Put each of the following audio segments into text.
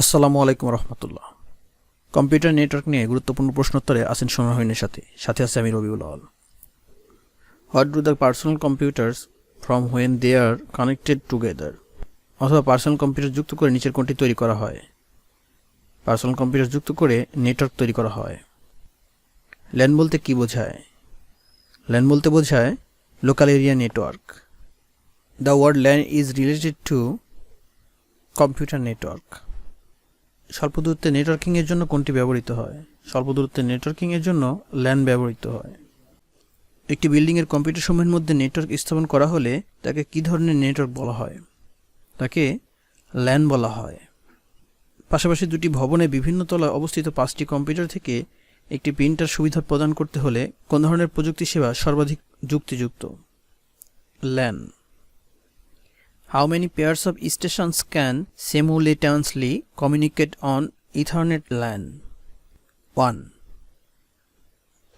আসসালামু আলাইকুম রহমতুল্লাহ। Computer network নিয়ে গুরুত্বপূর্ণ প্রশ্নোত্তরে আছেন সোনাহীনের সাথে। সাথে আছে আমি Rabiul Awal what do the personal computers from when they are connected together? অথবা পার্সোনাল কম্পিউটার যুক্ত করে নিচের কোনটি তৈরি করা হয়। পার্সোনাল কম্পিউটার যুক্ত করে নেটওয়ার্ক তৈরি করা হয়। ল্যান বলতে কি বোঝায়? ল্যান বলতে বোঝায় local area network. The word LAN is related to computer network. স্বল্প দূরত্বে নেটওয়ার্কিংয়ের জন্য কোনটি ব্যবহৃত হয়? স্বল্প দূরত্বে নেটওয়ার্কিংয়ের জন্য ল্যান ব্যবহৃত হয়। একটি বিল্ডিংয়ের কম্পিউটার সমূহের মধ্যে নেটওয়ার্ক স্থাপন করা হলে তাকে কী ধরনের নেটওয়ার্ক বলা হয়? তাকে ল্যান বলা হয়। পাশাপাশি দুটি ভবনে বিভিন্ন তলায় অবস্থিত পাঁচটি কম্পিউটার থেকে একটি প্রিন্টার সুবিধা প্রদান করতে হলে কোন ধরনের প্রযুক্তি সেবা সর্বাধিক যুক্তিযুক্ত? LAN. How many pairs of stations can simultaneously communicate on Ethernet LAN? 1.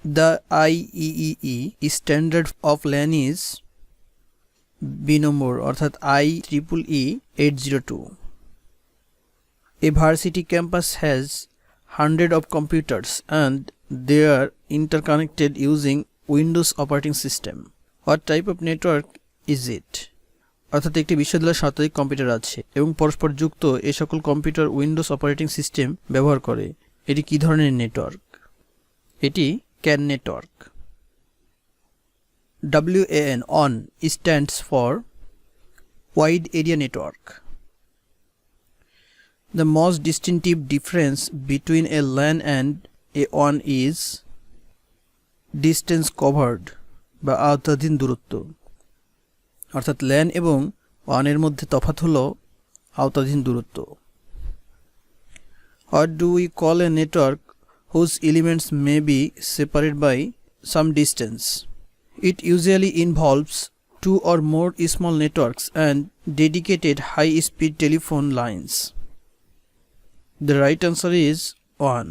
The IEEE standard of LAN is B number অর্থাৎ IEEE 802. A varsity campus has hundred of computers and they are interconnected using Windows operating system. What type of network is it? অর্থাৎ একটি বিশ্ববিদ্যালয়ের শতাধিক computer আছে এবং পরস্পর যুক্ত এ সকল কম্পিউটার উইন্ডোজ অপারেটিং সিস্টেম ব্যবহার করে। এটি কী ধরনের নেটওয়ার্ক? এটি CAN network. WAN on stands for Wide Area Network. The most distinctive difference between a LAN and a WAN is distance covered বা আওতাধীন দূরত্ব। অর্থাৎ ল্যান এবং ওয়ানের মধ্যে তফাৎ হল আওতাধীন দূরত্ব। What do we call a network whose elements may be separate by some distance it usually involves two or more small networks and dedicated high speed telephone lines the right answer is one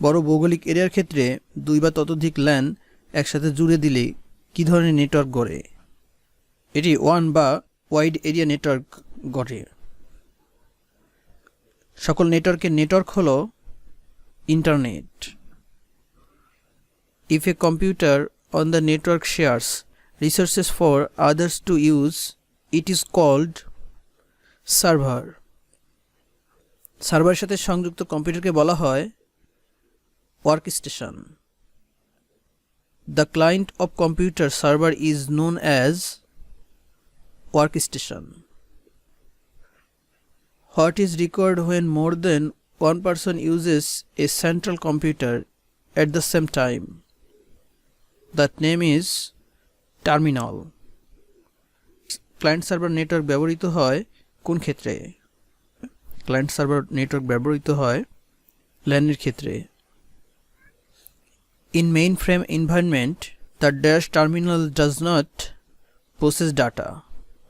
বড় ভৌগোলিক এরিয়ার ক্ষেত্রে দুই বা ততোধিক LAN একসাথে জুড়ে দিলে কী ধরনের নেটওয়ার্ক গড়ে? এটি ওয়ান বা ওয়াইড এরিয়া নেটওয়ার্ক গড়ে সকল নেটওয়ার্কের নেটওয়ার্ক হল internet. If a computer on the network shares resources for others to use it is called server সার্ভারের সাথে সংযুক্ত কম্পিউটারকে বলা হয় workstation The client of computer server is known as workstation. What is required when more than one person uses a central computer at the same time? That name is terminal. Client server network ব্যবহৃত হয় কোন ক্ষেত্রে client server network ব্যবহৃত হয় ল্যানের ক্ষেত্রে In mainframe environment, the dash terminal does not process data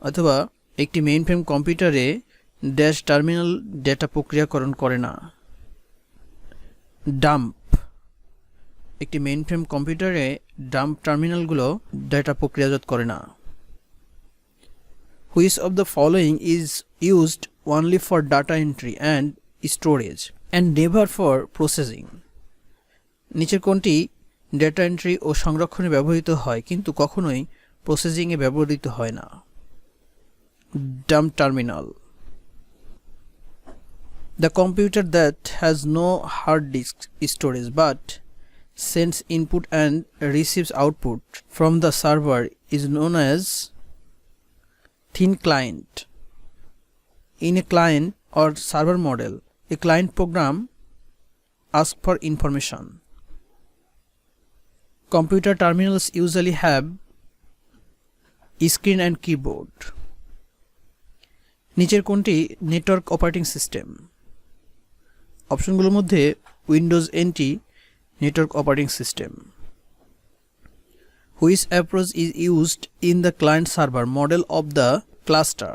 অথবা একটি মেইনফ্রেম কম্পিউটারে ড্যাশ টার্মিনাল ডেটা প্রক্রিয়াকরণ করে না। ডাম্প একটি মেইনফ্রেম কম্পিউটারে ডাম্প টার্মিনালগুলো ডেটা প্রক্রিয়াজাত করে না। Which of the following is used only for data entry and storage and never for processing নিচের কোনটি ডেটা এন্ট্রি ও সংরক্ষণে ব্যবহৃত হয়, কিন্তু কখনোই প্রসেসিংয়ে ব্যবহৃত হয় না। dump terminal. The computer that has no hard disk storage but sends input and receives output from the server is known as thin client. In a client or server model, a client program asks for information. Computer terminals usually have screen and keyboard. নিচের কোনটি network operating system. অপশনগুলোর মধ্যে Windows NT network operating system. Which approach is used in the client server model of the cluster.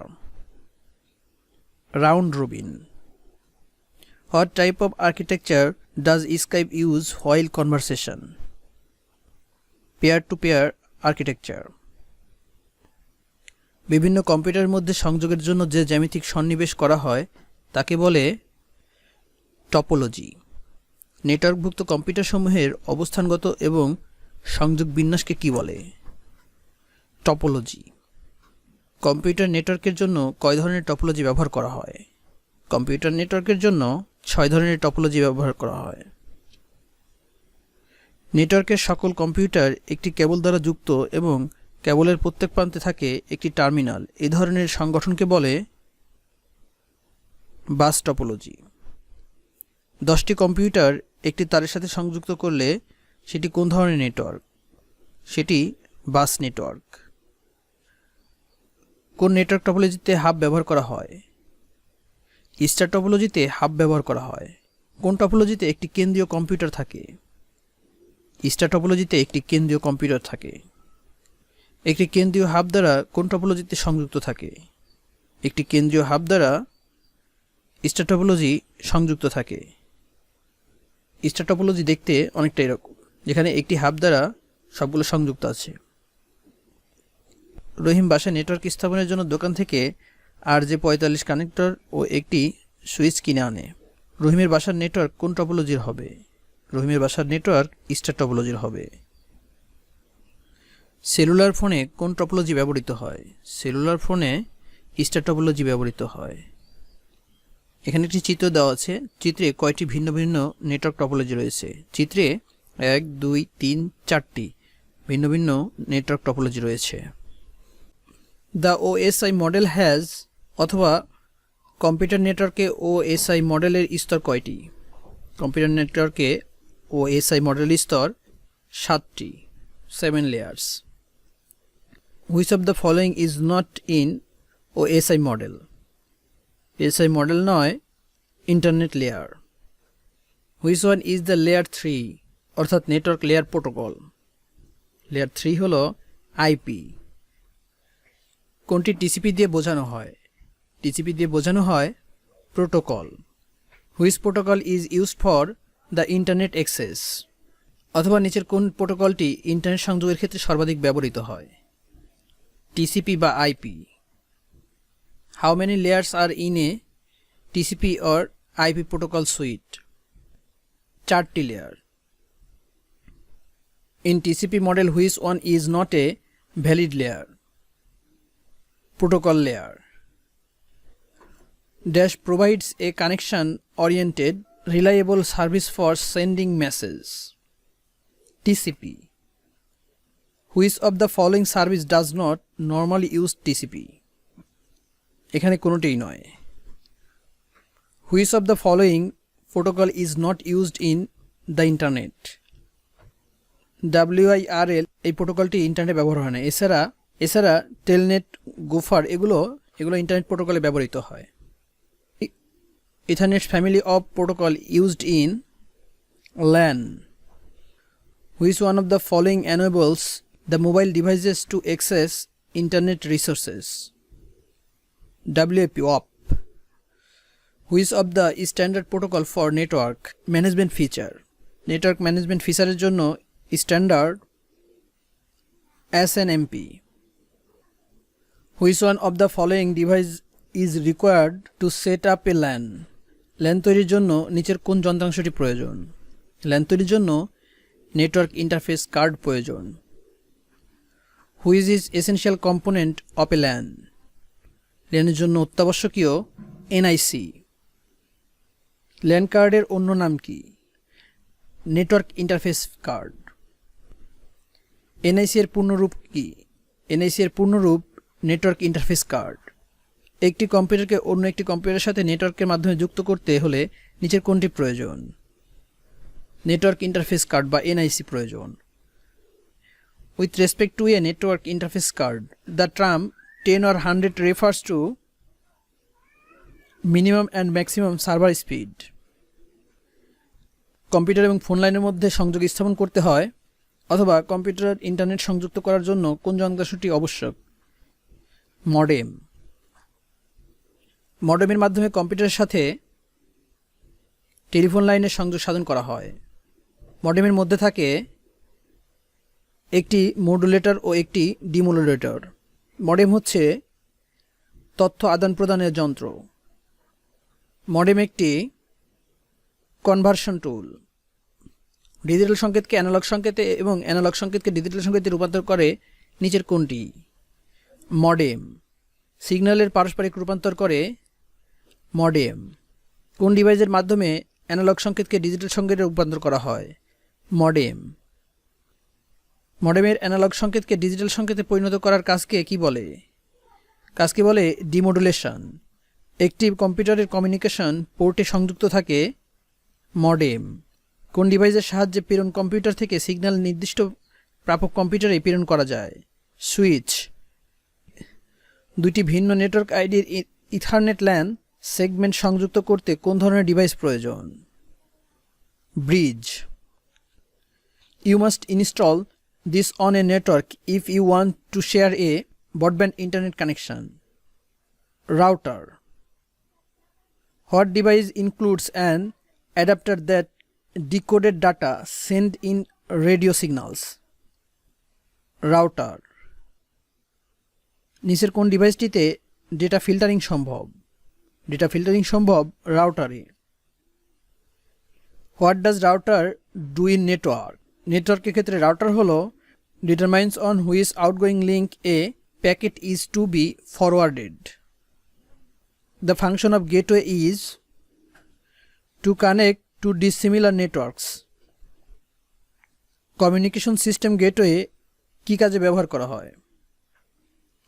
Round robin. What type of architecture does Skype use while conversation? Peer to peer architecture. বিভিন্ন কম্পিউটারের মধ্যে সংযোগের জন্য যে জ্যামিতিক সন্নিবেশ করা হয়, তাকে বলে টপোলজি। নেটওয়ার্কভুক্ত কম্পিউটারসমূহের অবস্থানগত এবং সংযোগ বিন্যাসকে কি বলে? টপোলজি। কম্পিউটার নেটওয়ার্কের জন্য কয় ধরনের টপোলজি ব্যবহার করা হয়? কম্পিউটার নেটওয়ার্কের জন্য ছয় ধরনের টপোলজি ব্যবহার করা হয়। নেটওয়ার্কের সকল কম্পিউটার একটি কেবল দ্বারা যুক্ত এবং কেবলের প্রত্যেক প্রান্তে থাকে একটি টার্মিনাল। এ ধরনের সংগঠনকে বলে বাস টপোলজি। দশটি কম্পিউটার একটি তারের সাথে সংযুক্ত করলে সেটি কোন ধরনের নেটওয়ার্ক? সেটি বাস নেটওয়ার্ক। কোন নেটওয়ার্ক টপোলজিতে হাব ব্যবহার করা হয়? স্টার টপোলজিতে হাব ব্যবহার করা হয়। কোন টপোলজিতে একটি কেন্দ্রীয় কম্পিউটার থাকে? স্টার টপোলজিতে একটি কেন্দ্রীয় কম্পিউটার থাকে। একটি কেন্দ্রীয় হাব দ্বারা কোন টপোলজিতে সংযুক্ত থাকে। একটি কেন্দ্রীয় হাব দ্বারা স্টার টপোলজি সংযুক্ত থাকে। স্টার টপোলজি দেখতে অনেকটা এরকম, যেখানে একটি হাব দ্বারা সবগুলো সংযুক্ত আছে। রহিম বাসায় নেটওয়ার্ক স্থাপনের জন্য দোকান থেকে আর যে পঁয়তাল্লিশ কানেক্টর ও একটি সুইচ কিনে আনে। রহিমের বাসার নেটওয়ার্ক কোন টপোলজির হবে? রহিমের বাসার নেটওয়ার্ক স্টার টপোলজির হবে। সেলুলার ফোনে কোন টপোলজি ব্যবহৃত হয়? সেলুলার ফোনে স্টার টপোলজি ব্যবহৃত হয়। এখানে একটি চিত্র দেওয়া আছে। চিত্রে কয়টি ভিন্ন ভিন্ন নেটওয়ার্ক টপোলজি রয়েছে? চিত্রে এক, দুই, তিন, চারটি ভিন্ন ভিন্ন নেটওয়ার্ক টপোলজি রয়েছে। দ্য ওএসআই মডেল হ্যাজ অথবা কম্পিউটার নেটওয়ার্কে ওএসআই মডেলের স্তর কয়টি? কম্পিউটার নেটওয়ার্কে ওএসআই মডেলের স্তর সাতটি, seven layers. Which of the following is not in O OSI model SI model নয় internet layer which one is the layer three অর্থাৎ network layer protocol layer three হল আইপি কোনটি টিসিপি দিয়ে বোঝানো হয়? টিসিপি দিয়ে বোঝানো হয় protocol which protocol is used for the internet access অথবা নিচের কোন প্রোটোকলটি ইন্টারনেট সংযোগের ক্ষেত্রে সর্বাধিক ব্যবহৃত হয়? টিসিপি বা IP how many layers are in a TCP or IP protocol suite চারটি layer in TCP model which one is not a valid layer protocol layer. Dash provides a connection oriented reliable service for sending message. TCP. Which of the following service does not normally use TCP? এখানে কোনোটিই নয়। Which of the following protocol is not used in the internet. WIRL এই প্রোটোকলটি internet ব্যবহার হয় না। এছাড়া এছাড়া টেলনেট, গোফার এগুলো এগুলো ইন্টারনেট প্রোটোকলে ব্যবহৃত হয়। Ethernet family of protocol used in LAN, which one of the following enables the mobile devices to access internet resources WAP of which of the standard protocol for network management feature network management ফিচারের জন্য standard S N MP which one of the following device is required to set up a LAN LAN তৈরির জন্য নিচের কোন যন্ত্রাংশটি প্রয়োজন? LAN তৈরির জন্য network interface card প্রয়োজন। Which is essential component of a LAN. ল্যানের জন্য অত্যাবশ্যকীয় এনআইসি। ল্যান কার্ডের অন্য নাম কি? Network interface card. এনআইসি এর পূর্ণরূপ কি? এনআইসি এর পূর্ণরূপ নেটওয়ার্ক ইন্টারফেস কার্ড। একটি কম্পিউটারকে অন্য একটি কম্পিউটারের সাথে নেটওয়ার্কের মাধ্যমে যুক্ত করতে হলে নিচের কোনটি প্রয়োজন? নেটওয়ার্ক ইন্টারফেস কার্ড বা এনআইসি প্রয়োজন। With respect to a network interface card the term ten or hundred refers to minimum and maximum server speed computer এবং ফোন লাইনের মধ্যে সংযোগ স্থাপন করতে হয়, অথবা কম্পিউটার ইন্টারনেট সংযুক্ত করার জন্য কোন যন্ত্রাংশটি আবশ্যক? মডেম মডেমের মাধ্যমে কম্পিউটারের সাথে টেলিফোন লাইনের সংযোগ সাধন করা হয়। মডেমের মধ্যে থাকে একটি মডুলেটর ও একটি ডিমোডুলেটর মডেম হচ্ছে তথ্য আদান প্রদানের যন্ত্র। মডেম একটি কনভার্সন টুল ডিজিটাল সংকেতকে অ্যানালগ সংকেতে এবং অ্যানালগ সংকেতকে ডিজিটাল সংকেতে রূপান্তর করে নিচের কোনটি মডেম। সিগন্যালের পারস্পরিক রূপান্তর করে মডেম। কোন ডিভাইসের মাধ্যমে অ্যানালগ সংকেতকে ডিজিটাল সংকেতে রূপান্তর করা হয়? মডেম। মডেমের অ্যানালগ সংকেতকে ডিজিটাল সংকেতে পরিণত করার কাজকে কি বলে? কাজকে বলে ডিমোডুলেশন। একটি কম্পিউটারের কমিউনিকেশন পোর্টে সংযুক্ত থাকে মডেম। কোন ডিভাইসের সাহায্যে প্রেরণ কম্পিউটার থেকে সিগন্যাল নির্দিষ্ট প্রাপক কম্পিউটারে প্রেরণ করা যায়? সুইচ। দুটি ভিন্ন নেটওয়ার্ক আইডির ইথারনেট ল্যান সেগমেন্ট সংযুক্ত করতে কোন ধরনের ডিভাইস প্রয়োজন? Bridge. You must install this on a network if you want to share a broadband internet connection router What device includes an adapter that decoded data sent in radio signals? Router নিচের কোন ডিভাইসটিতে data filtering সম্ভব? Data filtering সম্ভব রাউটারে what does router do in network নেটওয়ার্কের ক্ষেত্রে router হলো determines on which outgoing link a packet is to be forwarded The function of gateway is to connect to dissimilar networks. Communication system gateway কী কাজে ব্যবহার করা হয়?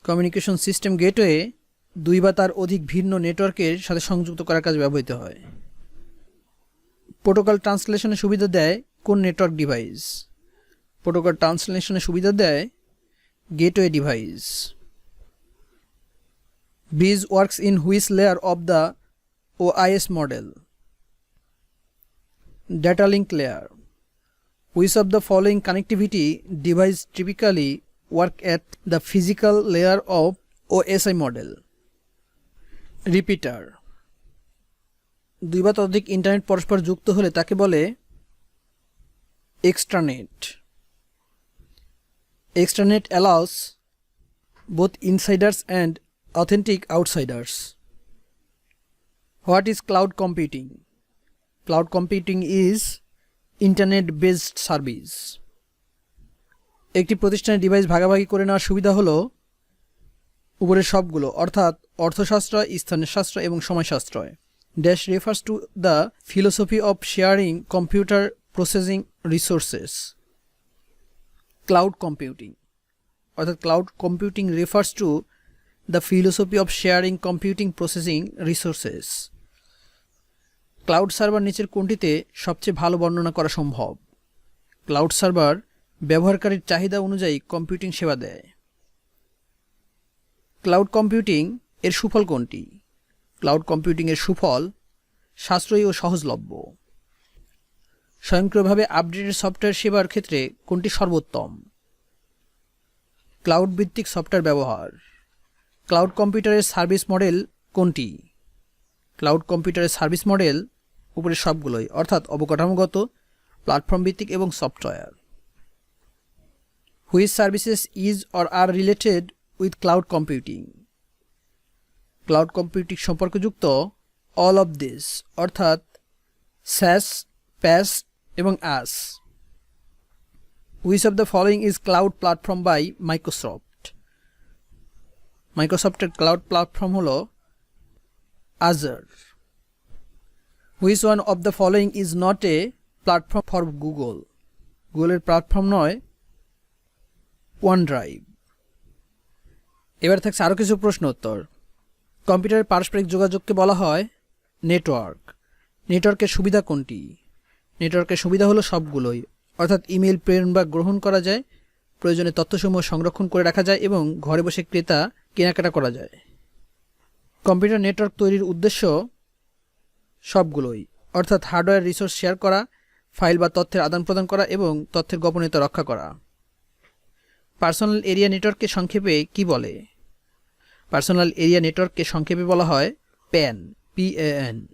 Communication system gateway দুই বা তার অধিক ভিন্ন নেটওয়ার্কের সাথে সংযুক্ত করার কাজে ব্যবহৃত হয়। প্রোটোকল ট্রান্সলেশনে সুবিধা দেয় কোন নেটওয়ার্ক ডিভাইস প্রোটোকল ট্রান্সলেশনের সুবিধা দেয় gateway device bridge works in which layer of the O IS model data link layer which of the following connectivity device typically work at the physical layer of O S I model repeater দুই বা ততধিক internet পরস্পর যুক্ত হলে তাকে বলে extranet extranet allows both insiders and authentic outsiders. What is cloud computing? Cloud computing is internet based service. একটি প্রতিষ্ঠানের ডিভাইস ভাগাভাগি করে নেওয়ার সুবিধা হলো উপরের সবগুলো, অর্থাৎ অর্থশাস্ত্র স্থানের শাস্ত্র এবং সময়শাস্ত্রয় dash refers to the philosophy of sharing computer processing resources cloud computing অর্থাৎ cloud computing refers to the philosophy of sharing computing processing resources. Cloud server নিচের কোনটিতে সবচেয়ে ভালো বর্ণনা করা সম্ভব? ক্লাউড সার্ভার ব্যবহারকারীর চাহিদা অনুযায়ী কম্পিউটিং সেবা দেয়। ক্লাউড কম্পিউটিং এর সুফল কোনটি? ক্লাউড কম্পিউটিং এর সুফল সাশ্রয়ী ও সহজলভ্য। স্বয়ংক্রিয়ভাবে আপডেটেড সফটওয়্যার সেবার ক্ষেত্রে কোনটি সর্বোত্তম? ক্লাউড ভিত্তিক সফটওয়্যার ব্যবহার। ক্লাউড কম্পিউটারের সার্ভিস মডেল কোনটি? ক্লাউড কম্পিউটারের সার্ভিস মডেল উপরে সবগুলোই, অর্থাৎ অবকাঠামোগত প্ল্যাটফর্ম ভিত্তিক এবং software which services is or are related with cloud computing cloud computing সম্পর্কযুক্ত অল অফ দিস অর্থাৎ স্যাস প্যাস এবং IaaS which of the following is cloud platform by Microsoft মাইক্রোসফটের ক্লাউড প্ল্যাটফর্ম হলো Azure which one of the following is not a platform for Google গুগলের platform নয় OneDrive এবার থাকছে আরও কিছু প্রশ্ন উত্তর। কম্পিউটারের পারস্পরিক যোগাযোগকে বলা হয় নেটওয়ার্ক নেটওয়ার্কের সুবিধা কোনটি? নেটওয়ার্কের সুবিধা হলো সবগুলোই। অর্থাৎ ইমেল প্রেরণ বা গ্রহণ করা যায় প্রয়োজনে তথ্যসমূহ সংরক্ষণ করে রাখা যায় এবং ঘরে বসে ক্রেতা কেনাকাটা করা যায়। কম্পিউটার নেটওয়ার্ক তৈরির উদ্দেশ্য সবগুলোই। অর্থাৎ হার্ডওয়্যার রিসোর্স শেয়ার করা, ফাইল বা তথ্যের আদান প্রদান করা এবং তথ্যের গোপনীয়তা রক্ষা করা। পার্সোনাল এরিয়া নেটওয়ার্ককে সংক্ষেপে কি বলে? পার্সোনাল এরিয়া নেটওয়ার্ককে সংক্ষেপে বলা হয় প্যান পিএএন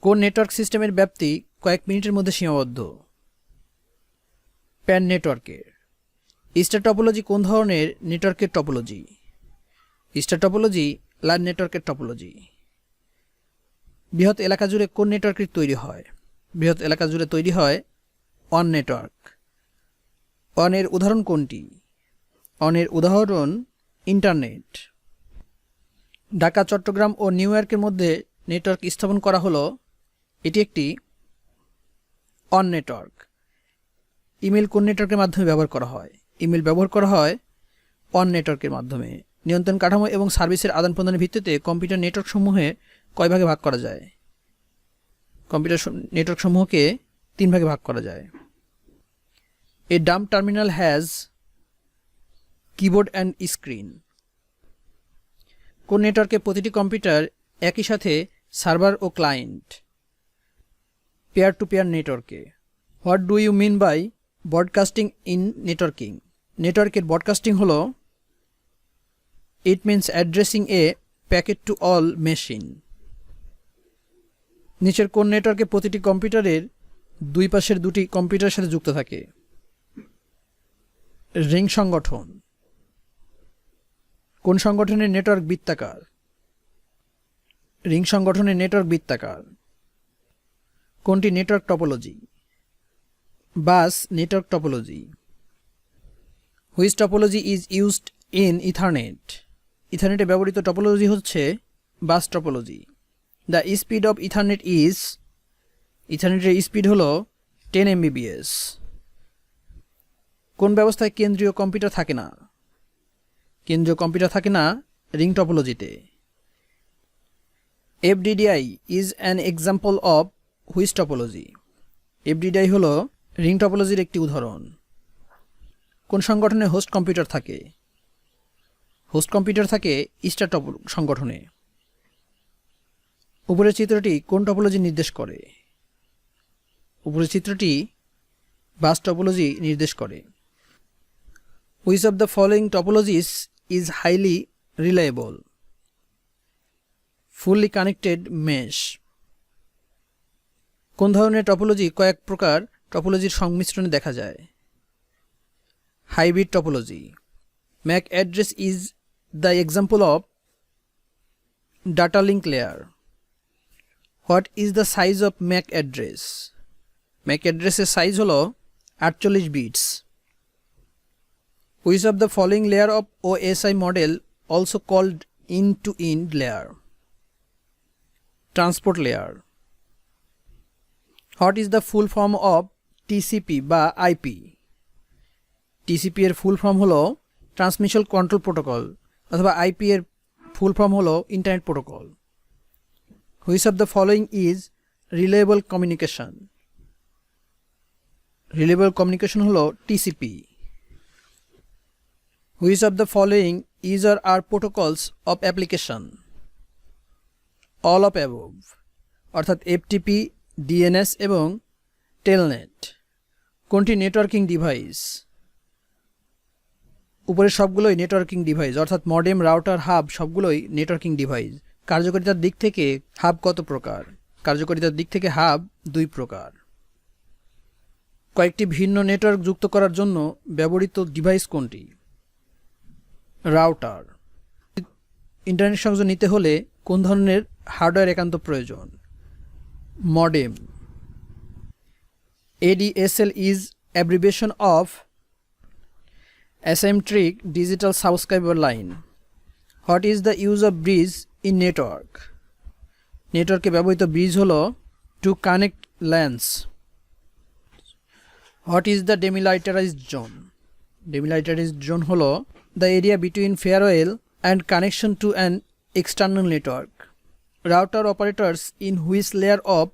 কোন নেটওয়ার্ক সিস্টেমের ব্যাপ্তি কয়েক মিনিটের মধ্যে সীমাবদ্ধ? প্যান নেটওয়ার্কের স্টার টপোলজি কোন ধরনের নেটওয়ার্কের টপোলজি? স্টার টপোলজি লাইন নেটওয়ার্কের টপোলজি। বৃহৎ এলাকা জুড়ে কোন নেটওয়ার্কটি তৈরি হয়? বৃহৎ এলাকা জুড়ে তৈরি হয় অন নেটওয়ার্ক। অনের উদাহরণ কোনটি? অনের উদাহরণ, ইন্টারনেট। ঢাকা, চট্টগ্রাম ও নিউ ইয়র্কের মধ্যে নেটওয়ার্ক স্থাপন করা হলো এটি একটি অন নেটওয়ার্ক। ইমেল কোন নেটওয়ার্কের মাধ্যমে ব্যবহার করা হয়? ইমেল ব্যবহার করা হয় অন নেটওয়ার্কের মাধ্যমে। নিয়ন্ত্রণ কাঠামো এবং সার্ভিসের আদান প্রদানের ভিত্তিতে কম্পিউটার নেটওয়ার্ক সমূহে কয় ভাগে ভাগ করা যায়? কম্পিউটার নেটওয়ার্ক সমূহকে তিন ভাগে ভাগ করা যায়। A dumb terminal has keyboard and screen. কোন নেটওয়ার্কে প্রতিটি কম্পিউটার একই সাথে সার্ভার ও ক্লায়েন্ট পেয়ার টু পেয়ার নেটওয়ার্কে what do you mean by broadcasting in networking নেটওয়ার্কের ব্রডকাস্টিং হলো it means addressing a packet to all machine নিচের কোন নেটওয়ার্কে প্রতিটি কম্পিউটারের দুই পাশের দুটি কম্পিউটারের সাথে যুক্ত থাকে? রিং সংগঠন. কোন সংগঠনের নেটওয়ার্ক বৃত্তাকার? রিং সংগঠনের নেটওয়ার্ক বৃত্তাকার। কোনটি network topology? Bus, network topology. Which topology is used in Ethernet? ইথারনেটে ব্যবহৃত টপোলজি হচ্ছে bus topology. The speed of Ethernet is, ইথারনেটের speed হলো টেন এমবিবিএস। কোন ব্যবস্থায় কেন্দ্রীয় কম্পিউটার থাকে না? কেন্দ্রীয় কম্পিউটার থাকে না ring টপোলজিতে। FDDI is an example of which topology? FDDI হলো রিং টপোলজির একটি উদাহরণ। কোন সংগঠনে হোস্ট কম্পিউটার থাকে? হোস্ট কম্পিউটার থাকে ইস্টার টপ সংগঠনে। উপরের চিত্রটি কোন টপোলজি নির্দেশ করে? উপরের চিত্রটি বাস টপোলজি নির্দেশ করে। Which of the following topologies is highly reliable. Fully connected mesh. কোন ধরনের টপোলজি, কয়েক প্রকার টপোলজির সংমিশ্রণে দেখা যায়। Hybrid topology. MAC address is the example of data link layer. What is the size of MAC address? MAC অ্যাড্রেসের size হলো আটচল্লিশ bits. Which of the following layer of O S I model also called end to end layer. Transport layer. What is the full form of TCP বা IP TCP এর full form হলো transmission control protocol অথবা IP এর full form হলো internet protocol which of the following is reliable communication reliable communication হলো TCP which of the following is are are protocols of application all of above অর্থাৎ FTP DNS এবং Telnet কোনটি networking device উপরের সবগুলোই networking device অর্থাৎ modem router hub সবগুলোই networking device কার্যকারিতার দিক থেকে হাব কত প্রকার? কার্যকারিতার দিক থেকে হাব দুই প্রকার। কয়েকটি ভিন্ন নেটওয়ার্ক যুক্ত করার জন্য ব্যবহৃত ডিভাইস কোনটি? রাউটার ইন্টারনেট সংযোগ নিতে হলে কোন ধরনের হার্ডওয়্যার একান্ত প্রয়োজন? Modem ADSL is abbreviation of asymmetric digital subscriber line. What is the use of bridge in network? নেটওয়ার্কে ব্যবহৃত ব্রিজ হলো to connect LANs what is the demilitarized zone demilitarized zone হলো the area between firewall and connection to an external network router operators in which layer of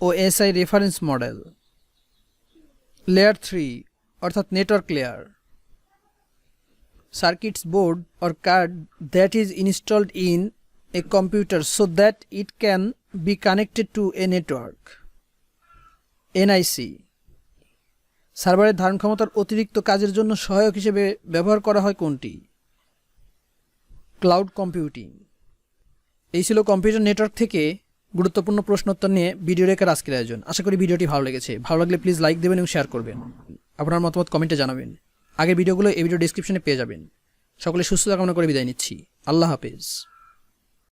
OSI reference model. Layer three অর্থাৎ network layer circuits board or card that is installed in a computer so that it can be connected to a network NIC সার্ভারের ধারণ ক্ষমতার অতিরিক্ত কাজের জন্য সহায়ক হিসেবে ব্যবহার করা হয় কোনটি? ক্লাউড কম্পিউটিং এই ছিল কম্পিউটার নেটওয়ার্ক থেকে গুরুত্বপূর্ণ প্রশ্নোত্তর নিয়ে ভিডিও রেখার আজকের আয়োজন। আশা করি ভিডিওটি ভালো লেগেছে। ভালো লাগলে প্লিজ লাইক দেবেন এবং শেয়ার করবেন। আপনার মতামত কমেন্টে জানাবেন। আগের ভিডিওগুলো এই ভিডিও ডিসক্রিপশনে পেয়ে যাবেন। সকলে সুস্থতা কামনা করে বিদায় নিচ্ছি। আল্লাহ হাফেজ।